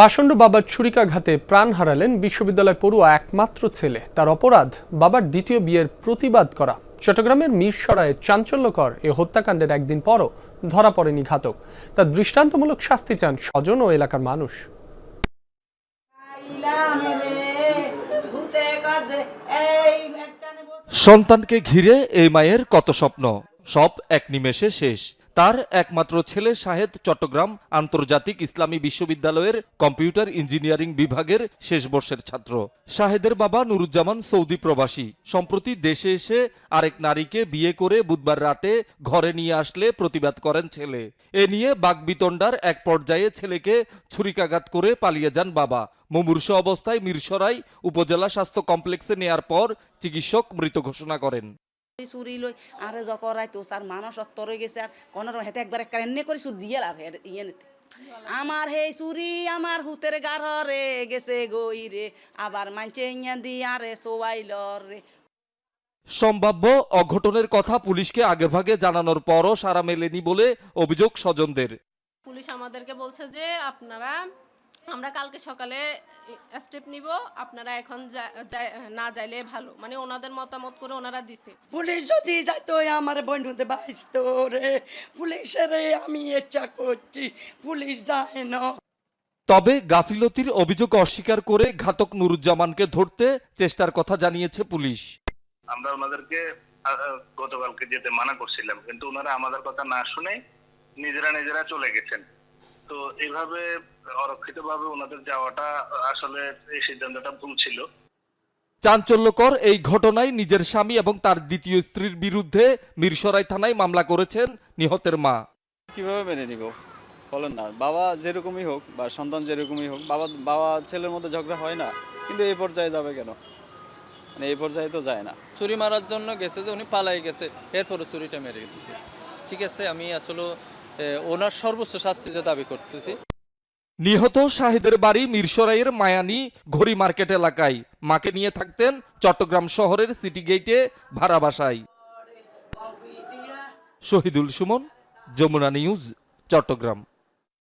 পাষণ্ড বাবার ছুরিকাঘাতে প্রাণ হারালেন বিশ্ববিদ্যালয় পড়ুয়া একমাত্র ছেলে। তার অপরাধ, বাবার দ্বিতীয় বিয়ের প্রতিবাদ করা। চট্টগ্রামের মিরসরায়ে চাঞ্চল্যকর এ হত্যাকাণ্ডের একদিন পরও ধরা পড়েনি ঘাতক। তার দৃষ্টান্তমূলক শাস্তি চান স্বজন ও এলাকার মানুষ। সন্তানকে ঘিরে এই মায়ের কত স্বপ্ন। সব এক নিমেষে শেষ। তার একমাত্র ছেলে শাহেদ চট্টগ্রাম আন্তর্জাতিক ইসলামী বিশ্ববিদ্যালয়ের কম্পিউটার ইঞ্জিনিয়ারিং বিভাগের শেষ বর্ষের ছাত্র। শাহেদের বাবা নুরুজ্জামান সৌদি প্রবাসী। সম্প্রতি দেশে এসে আরেক নারীকে বিয়ে করে বুধবার রাতে ঘরে নিয়ে আসলে প্রতিবাদ করেন ছেলে। এ নিয়ে বাগবিতণ্ডার এক পর্যায়ে ছেলেকে ছুরিকাঘাত করে পালিয়ে যান বাবা। মুমূর্ষ অবস্থায় মিরসরাই উপজেলা স্বাস্থ্য কমপ্লেক্সে নেয়ার পর চিকিৎসক মৃত ঘোষণা করেন। চুরি লই আরে তো মানুষ হয়ে গেছে আর কোন হেতে একবার একবার এনে করে চুর দিয়ে আর ইয়ে নিতে। আমার হেই চুরি আমার হুতের গাড়রে গেছে গই রে আবার মানছে ইয়া দিয়া রে সোয়াইল রে সম্ভাব্য অঘটনের কথা পুলিশকে আগেভাগে জানানোর পরও সারা মেলেনি বলে অভিযোগ স্বজনদের। পুলিশ আমাদেরকে বলছে যে আপনারা আমরা কালকে সকালে স্টেপ নিব। আপনারা এখন না যাইলে ভালো। মানে ওনাদের মতামত করে ওনারা দিছে। পুলিশ যদি যাইতো আমার বন্ধুতে বাইসত রে। পুলিশের আমি ইচ্ছা করছি পুলিশ যায় না। তবে গাফিলতির অভিযোগ অস্বীকার করে ঘাতক নুরুজ্জামানকে ধরতে চেষ্টার কথা জানিয়েছে পুলিশ। আমরা ওনাদেরকে গতকালকে যেতে মানা করছিলাম কিন্তু ওনারা আমাদের কথা না শুনে নিজেরা নিজেরা চলে গেছেন। তো এইভাবে অরক্ষিতভাবে ওনাদের যাওয়াটা আসলে এই সিদ্ধান্তটা ভুল ছিল। চাঞ্চল্যকর এই ঘটনায় নিজের স্বামী এবং তার দ্বিতীয় স্ত্রীর বিরুদ্ধে মিরসরাই থানায় মামলা করেছেন নিহতের মা। কীভাবে মেনে নিব? বলেন না। বাবা যেরকমই হোক বা সন্তান যেরকমই হোক বাবা বাবা ছেলের মধ্যে ঝগড়া হয় না কিন্তু এই পর্যায়ে যাবে কেন? মানে এই পর্যায়ে তো যায় না। চুরি মারার জন্য গেছে যে উনি পালাই গেছে এরপরে চুরিটা মেরে দিয়েছে ঠিক আছে আমি আসলে ওনার সর্বোচ্চ শাস্তিটা দাবি করতেছি। নিহত শাহিদের বাড়ি মিরসরাইয়ের মায়ানি ঘড়ি মার্কেট এলাকায়। মাকে নিয়ে থাকতেন চট্টগ্রাম শহরের সিটি গেইটে ভাড়া বাসায়। শহীদুল সুমন, যমুনা নিউজ, চট্টগ্রাম।